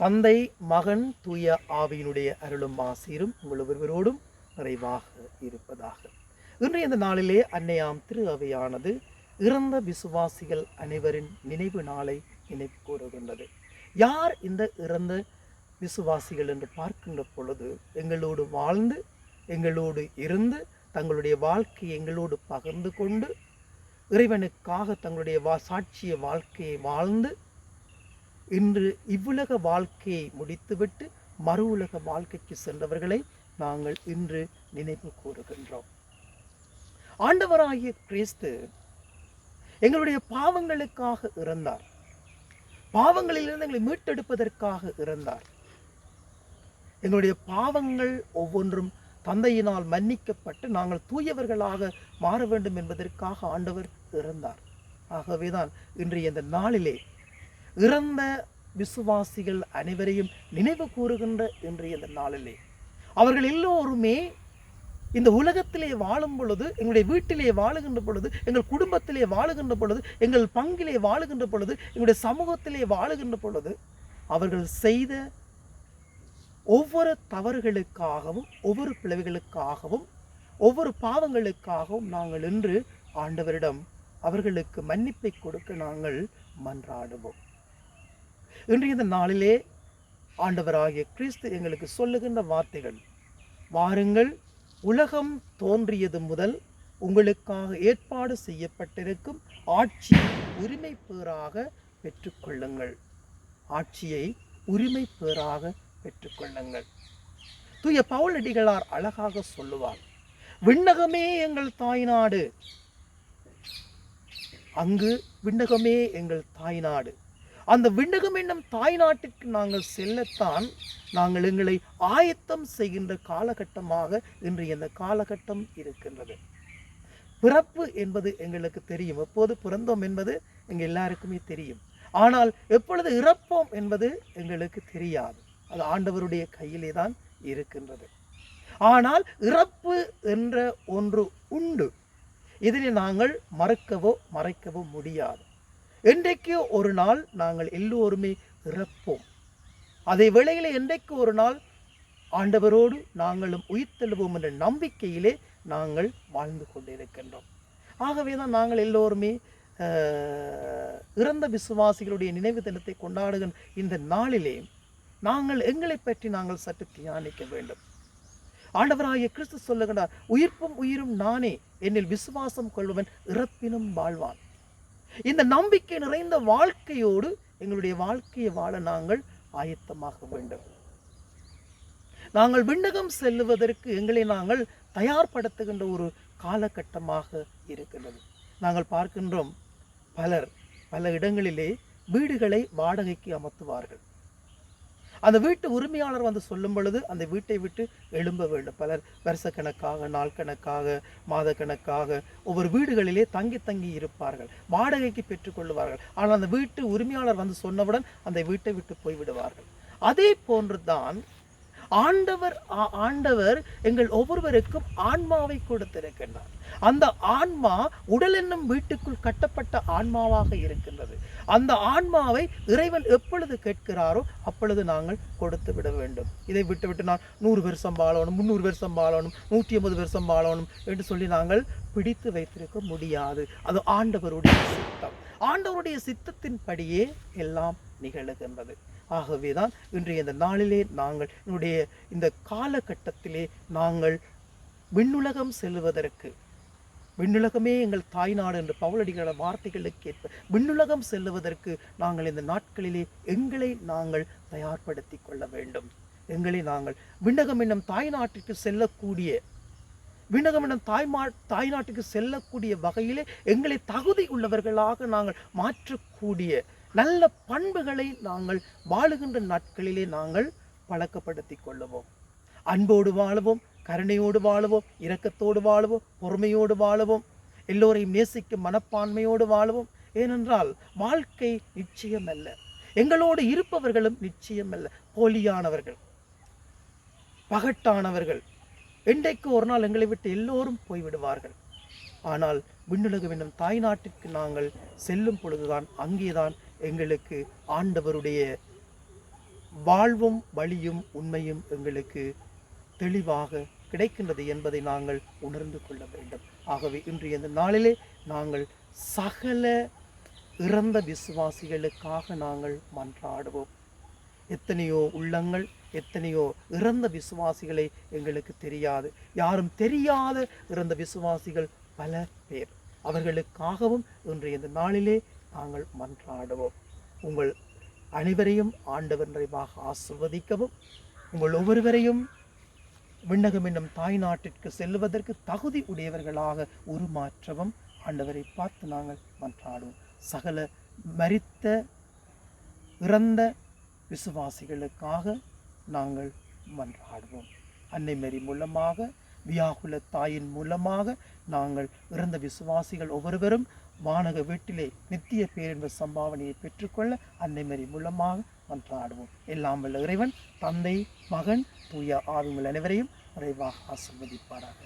தந்தை மகன் தூய ஆவியினுடைய அருளும் ஆசீரும் உங்கள் ஒருவரோடும் நிறைவாக இருப்பதாக. இன்றைய இந்த நாளிலே அன்னையாம் திரு அவையானது இறந்த விசுவாசிகள் அனைவரின் நினைவு நாளை நினைவு கூறுகின்றது. யார் இந்த இறந்த விசுவாசிகள் என்று பார்க்கின்ற பொழுது எங்களோடு வாழ்ந்து எங்களோடு இருந்து தங்களுடைய வாழ்க்கையை எங்களோடு பகிர்ந்து கொண்டு இறைவனுக்காக தங்களுடைய வா சாட்சிய வாழ்க்கையை வாழ்ந்து இன்று இவ்வுலக வாழ்க்கையை முடித்துவிட்டு மறு உலக வாழ்க்கைக்கு சென்றவர்களை நாங்கள் இன்று நினைவு கூறுகின்றோம். ஆண்டவராகிய கிறிஸ்து எங்களுடைய பாவங்களுக்காக இறந்தார். பாவங்களிலிருந்து எங்களை மீட்டெடுப்பதற்காக இறந்தார். எங்களுடைய பாவங்கள் ஒவ்வொன்றும் தந்தையினால் மன்னிக்கப்பட்டு நாங்கள் தூயவர்களாக மாற வேண்டும் என்பதற்காக ஆண்டவர் இறந்தார். ஆகவேதான் இன்றைய இந்த நாளிலே இறந்த விசுவாசிகள் அனைவரையும் நினைவு கூறுகின்ற இன்றைய இந்த நாளிலே. அவர்கள் எல்லோருமே இந்த உலகத்திலே வாழும் பொழுது எங்களுடைய வீட்டிலே வாழுகின்ற பொழுது எங்கள் குடும்பத்திலே வாழுகின்ற பொழுது எங்கள் பங்கிலே வாழுகின்ற பொழுது எங்களுடைய சமூகத்திலே வாழுகின்ற பொழுது அவர்கள் செய்த ஒவ்வொரு தவறுகளுக்காகவும் ஒவ்வொரு பிளவுகளுக்காகவும் ஒவ்வொரு பாவங்களுக்காகவும் நாங்கள் இன்று ஆண்டவரிடம் அவர்களுக்கு மன்னிப்பை கொடுக்க நாங்கள் மன்றாடுவோம். இன்றைய இந்த நாளிலே ஆண்டவராகிய கிறிஸ்து எங்களுக்கு சொல்லுகின்ற வார்த்தைகள் வாருங்கள் உலகம் தோன்றியது முதல் உங்களுக்காக ஏற்பாடு செய்யப்பட்டிருக்கும் ஆட்சி உரிமை பேராக பெற்றுக்கொள்ளுங்கள். ஆட்சியை உரிமை பேராக பெற்றுக்கொள்ளுங்கள். தூய பவுலடிகளார் அழகாக சொல்லுவார் விண்ணகமே எங்கள் தாய்நாடு. அங்கு விண்ணகமே எங்கள் தாய்நாடு. அந்த விண்ணகம் என்னும் தாய்நாட்டிற்கு நாங்கள் செல்லத்தான் நாங்கள் எங்களை ஆயத்தம் செய்கின்ற காலகட்டமாக இன்று இந்த காலகட்டம் இருக்கின்றது. பிறப்பு என்பது எங்களுக்கு தெரியும். எப்போது பிறந்தோம் என்பது எங்க எல்லாருக்குமே தெரியும். ஆனால் எப்பொழுது இறப்போம் என்பது எங்களுக்கு தெரியாது. அது ஆண்டவருடைய கையிலே தான் இருக்கின்றது. ஆனால் இறப்பு என்ற ஒன்று உண்டு. இதனை நாங்கள் மறக்கவோ மறைக்கவோ முடியாது. என்றைக்கோ ஒரு நாள் நாங்கள் எல்லோருமே இறப்போம். அதே வேளையில் என்றைக்கு ஒரு நாள் ஆண்டவரோடு நாங்களும் உயிர்த்தெழுவோம் என்ற நம்பிக்கையிலே நாங்கள் வாழ்ந்து கொண்டிருக்கின்றோம். ஆகவே தான் நாங்கள் எல்லோருமே இறந்த விசுவாசிகளுடைய நினைவு தினத்தை கொண்டாடுகின்ற இந்த நாளிலே நாங்கள் எங்களை பற்றி நாங்கள் சற்று தியானிக்க வேண்டும். ஆண்டவராகிய கிறிஸ்து சொல்லுகிறார் உயிர்ப்பும் உயிரும் நானே என்னில் விசுவாசம் கொள்பவன் இறப்பினும் வாழ்வான். இந்த நம்பிக்கை நிறைந்த வாழ்க்கையோடு எங்களுடைய வாழ்க்கையை வாழ நாங்கள் ஆயத்தமாக வேண்டும். நாங்கள் விண்ணகம் செல்லுவதற்கு எங்களை நாங்கள் தயார்படுத்துகின்ற ஒரு காலகட்டமாக இருக்கின்றது. நாங்கள் பார்க்கின்றோம் பலர் பல இடங்களிலே வீடுகளை வாடகைக்கு அமர்த்துவார்கள். அந்த வீட்டு உரிமையாளர் வந்து சொல்லும் பொழுது அந்த வீட்டை விட்டு எழும்ப வேண்டும். பலர் வருஷக்கணக்காக நாள் கணக்காக மாத கணக்காக ஒவ்வொரு வீடுகளிலே தங்கி தங்கி இருப்பார்கள். வாடகைக்கு பெற்றுக்கொள்வார்கள் ஆனால் அந்த வீட்டு உரிமையாளர் வந்து சொன்னவுடன் அந்த வீட்டை விட்டு போய்விடுவார்கள். அதே போன்று தான் ஆண்டவர் ஆண்டவர் எங்கள் ஒவ்வொருவருக்கும் ஆன்மாவை கொடுத்திருக்கின்றார். அந்த ஆன்மா உடல் என்னும் வீட்டுக்குள் கட்டப்பட்ட ஆன்மாவாக இருக்கின்றது. அந்த ஆன்மாவை இறைவன் எப்பொழுது கேட்கிறாரோ அப்பொழுது நாங்கள் கொடுத்து விட வேண்டும். இதை விட்டு விட்டு நான் நூறு வருஷம் வாழணும் முந்நூறு வருஷம் வாழணும் நூற்றி ஐம்பது வருஷம் வாழணும் என்று சொல்லி நாங்கள் பிடித்து வைத்திருக்க முடியாது. அது ஆண்டவருடைய சித்தம். ஆண்டவருடைய சித்தத்தின்படியே எல்லாம் நிகழுகின்றது. ஆகவே தான் இன்றைய இந்த நாளிலே நாங்கள் என்னுடைய இந்த காலகட்டத்திலே நாங்கள் விண்ணுலகம் செல்லுவதற்கு விண்ணுலகமே எங்கள் தாய்நாடு என்று பவுலடிகள வார்த்தைகளுக்கு ஏற்ப விண்ணுலகம் செல்லுவதற்கு நாங்கள் இந்த நாட்களிலே எங்களை நாங்கள் தயார்படுத்தி கொள்ள வேண்டும். எங்களை நாங்கள் விண்ணகம் என்னும் தாய்நாட்டிற்கு செல்லக்கூடிய விண்ணகம் என்னும் தாய்மா நாட்டுக்கு செல்லக்கூடிய வகையிலே எங்களை தகுதி உள்ளவர்களாக நாங்கள் மாற்றக்கூடிய நல்ல பண்புகளை நாங்கள் வாழுகின்ற நாட்களிலே நாங்கள் பழக்கப்படுத்தி கொள்ளுவோம். அன்போடு வாழுவோம் கருணையோடு வாழுவோம் இரக்கத்தோடு வாழவும் பொறுமையோடு வாழுவோம் எல்லோரையும் நேசிக்கும் மனப்பான்மையோடு வாழுவோம். ஏனென்றால் வாழ்க்கை நிச்சயமல்ல. எங்களோடு இருப்பவர்களும் நிச்சயமல்ல. போலியானவர்கள் பகட்டானவர்கள். என்றைக்கு ஒரு நாள் எங்களை விட்டு எல்லோரும் போய்விடுவார்கள். ஆனால் விண்ணுலகம் என்னும் தாய்நாட்டிற்கு நாங்கள் செல்லும் பொழுதுதான் அங்கேதான் எங்களுக்கு ஆண்டவருடைய வாழ்வும் வழியும் உண்மையும் எங்களுக்கு தெளிவாக கிடைக்கின்றது என்பதை நாங்கள் உணர்ந்து கொள்ள வேண்டும். ஆகவே இன்றைய இந்த நாளிலே நாங்கள் சகல இறந்த விசுவாசிகளுக்காக நாங்கள் மன்றாடுவோம். எத்தனையோ உள்ளங்கள் எத்தனையோ இறந்த விசுவாசிகளை எங்களுக்கு தெரியாது. யாரும் தெரியாத இறந்த விசுவாசிகள் பல பேர். அவர்களுக்காகவும் இன்றைய இந்த நாளிலே நாங்கள் மன்றாடுவோம். உங்கள் அனைவரையும் ஆண்டவர் நிறைவாக ஆசிர்வதிக்கவும் உங்கள் ஒவ்வொருவரையும் விண்ணகம் என்னும் தாய் நாட்டிற்கு செல்வதற்கு தகுதி உடையவர்களாக உருமாற்றவும் ஆண்டவரை பார்த்து நாங்கள் மன்றாடுவோம். சகல மரித்த இறந்த விசுவாசிகளுக்காக நாங்கள் மன்றாடுவோம். அன்னை மரி மூலமாக வியாகுல தாயின் மூலமாக நாங்கள் இறந்த விசுவாசிகள் ஒவ்வொருவரும் வானக வீட்டிலே நித்திய பேரின்ப சம்பாவனையை பெற்றுக்கொள்ள அன்னைமரி மூலமாக மன்றாடுவோம். எல்லாம் வல்ல இறைவன் தந்தை மகன் தூய ஆவிகள் அனைவரையும் விரைவாக ஆசிர்வதிப்பாராக.